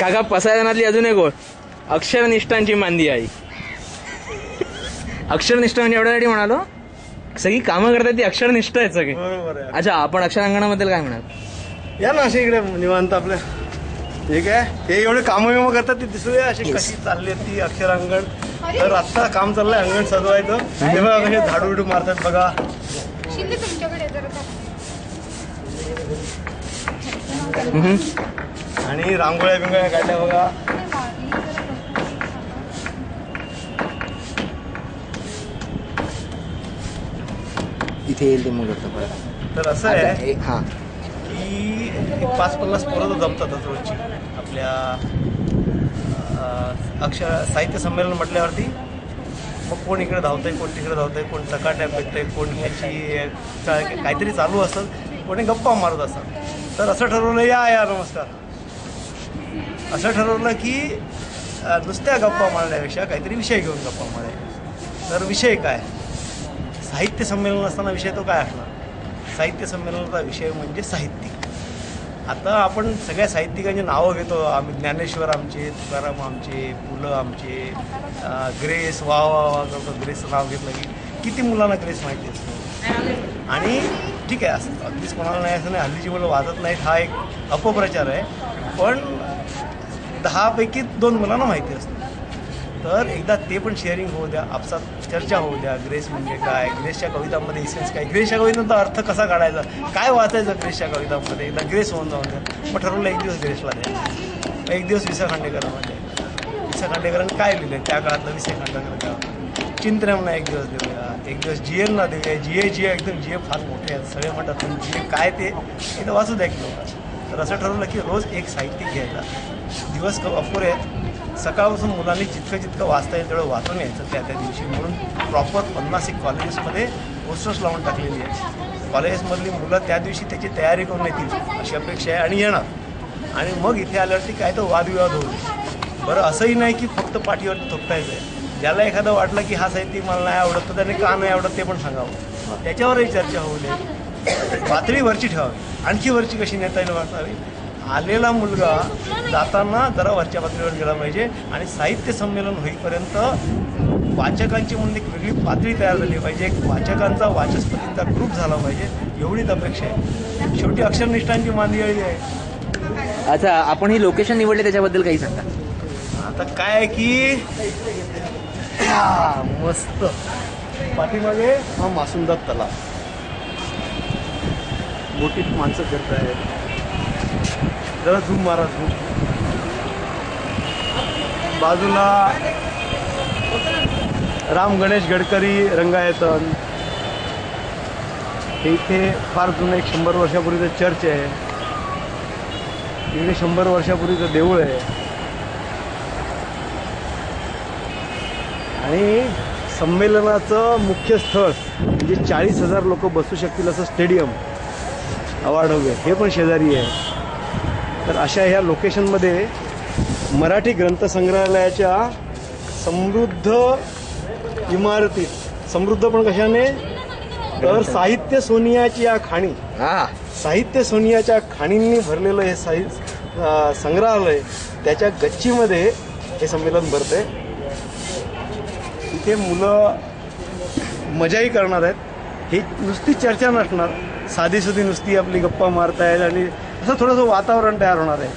काका पसायदानातली अजून एक गोळ अक्षरनिष्ठांची मांदी आई. अक्षरनिष्ठ म्हणजे एवढ्यासाठी म्हणालो? सगळी कामं करतात ती अक्षरनिष्ठ आहेत सगळे. अच्छा आपण अक्षरांगणाबद्दल काय म्हणाल? या ना अशी इकडे निवांत आपल्या. ठीक आहे? हे एवढे कामं विमं करतात ती दिसूया अशी कशी चालली आहे ती अक्षरांगण. तर आत्ता काम चाललंय अंगण सजवायचं. हे बघा कसे झाडू बिडू मारतात बघा. शिंदे तुमच्याकडे. आणि रांगोळ्या बिंगोळ्या काढल्या बघा. इथे येईल ते मग परत तर असं आहे हे- की एक पाच पन्नास पोरं तर जमतातच रोजची. आपल्या अक्षर साहित्य संमेलन म्हटल्यावरती. मग कोण इकडे धावतंय कोण तिकडे धावतंय कोण चकाट्या पेटतंय कोण ह्याची काय- काहीतरी चालू असतं. कोणी गप्पा मारत असतात. तर असं ठरवलं या या नमस्कार. असं ठरवलं की नुसत्या गप्पा मारण्यापेक्षा काहीतरी विषय घेऊन गप्पा मारायचे. तर विषय काय? साहित्य संमेलन असताना विषय तो काय असणार? साहित्य संमेलनाचा विषय म्हणजे साहित्यिक. आता आपण सगळ्या साहित्यिकांची नावं घेतो. आम्ही ज्ञानेश्वर आमचे तुकाराम आमचे पुलं आमचे ग्रेस वा वा वा करतो ग्रेसचं नाव घेतलं की किती मुलांना ग्रेस माहिती असतो? आणि ठीक आहे असं अगदीच कोणाला नाही असं नाही हल्लीची मुलं वाजत नाहीत हा एक अपप्रचार आहे. पण दहापैकी दोन मुलांना माहिती असतं. तर एकदा ते पण शेअरिंग होऊ द्या आपसात चर्चा होऊ द्या. ग्रेस म्हणजे काय? ग्रेसच्या कवितांमध्ये इसेन्स काय? ग्रेसच्या कवितांचा अर्थ कसा काढायचा? काय वाचायचं ग्रेसच्या कवितांमध्ये? एकदा ग्रेस होऊन जाऊन द्या. मग ठरवलं एक दिवस ग्रेसला द्या. एक दिवस विसा खांडेकरांमध्ये विसा खांडेकरांनी काय लिहिलं त्या काळातलं विसा खांडेकर काय चिंतनमना एक दिवस देऊया. एक दिवस जी एनला देऊया. जी ए जी ए एकदम जी ए फार मोठे आहेत. सगळे म्हणतात पण जी ए काय ते? एकदा वाचू द्या की लोक. तर असं ठरवलं की रोज एक साहित्यिक घ्यायचा. दिवस अपुरे आहेत. सकाळपासून मुलांनी जितकं जितकं वाचता येईल तेवढं वाचून यायचं त्या त्या दिवशी. म्हणून प्रॉपर पन्नास एक कॉलेजेसमध्ये पोस्टर्स लावून टाकलेली आहे कॉलेजेसमधली मुलं त्या दिवशी त्याची तयारी करून येतील अशी अपेक्षा आहे आणि येणार. आणि मग इथे आल्यावरती काय तर वादविवाद होईल. बरं असंही नाही की फक्त पाठीवरती थोपटायचं आहे ज्याला एखादं वाटलं की हा साहित्य मला नाही आवडत तर त्याने का नाही आवडत ते पण सांगावं. त्याच्यावरही चर्चा होऊ दे. पातळी वरची ठेवावी. आणखी वरची कशी नेता येईल वाटावी आलेला मुलगा जाताना जरा वरच्या पातळीवर गेला पाहिजे आणि साहित्य संमेलन होईपर्यंत वाचकांची म्हणून एक वेगळी पातळी तयार झाली पाहिजे. एक वाचकांचा वाचस्पतींचा ग्रुप झाला पाहिजे. एवढीच अपेक्षा आहे. शेवटी अक्षरनिष्ठांची मांदियाळी आहे. अच्छा आपण ही लोकेशन निवडले त्याच्याबद्दल काही सांगा. आता काय आहे की मस्त. पाठीमागे हा मासुंदा तलाव. मोठीच माणसं करत आहेत जरा झूम मारा झूम. बाजूला राम गणेश गडकरी रंगायतन. हे इथे फार जुनं एक शंभर वर्षापूर्वीचं चर्च आहे. इकडे शंभर वर्षापूर्वीचं देऊळ आहे. आणि संमेलनाचं मुख्य स्थळ म्हणजे चाळीस हजार लोक बसू शकतील असं स्टेडियम अवाढव्य हे पण शेजारी आहे. तर अशा ह्या लोकेशनमध्ये मराठी ग्रंथसंग्रहालयाच्या समृद्ध इमारतीत समृद्ध पण कशाने? तर साहित्य सोनियाची या खाणी. हा. साहित्य सोनियाच्या खाणींनी भरलेलं हे साहि अं, संग्रहालय त्याच्या गच्चीमध्ये हे संमेलन भरते इथे मुलं मजाही करणार आहेत. ही नुसती चर्चा नसणार. साधी सुधी नुसती आपली गप्पा मारतायत आणि असं थोडंसं वातावरण तयार होणार आहे.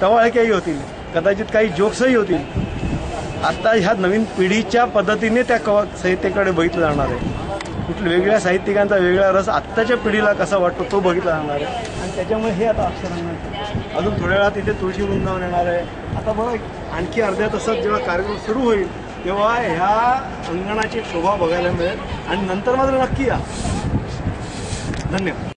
टवाळक्याही होतील कदाचित काही जोक्सही होतील. आता ह्या नवीन पिढीच्या पद्धतीने त्या कव साहित्याकडे बघितलं जाणार आहे. कुठल्या वेगळ्या साहित्यिकांचा वेगळा रस आत्ताच्या पिढीला कसा वाटतो तो बघितला जाणार आहे. आणि त्याच्यामुळे हे आता अक्षरांना अजून थोड्या वेळात इथे तुळशी वृंदावन येणार आहे. आता बघा आणखी अर्ध्या तासात जेव्हा कार्यक्रम सुरू होईल तेव्हा ह्या अंगणाची शोभा बघायला मिळेल. आणि नंतर मात्र नक्की या. धन्यवाद.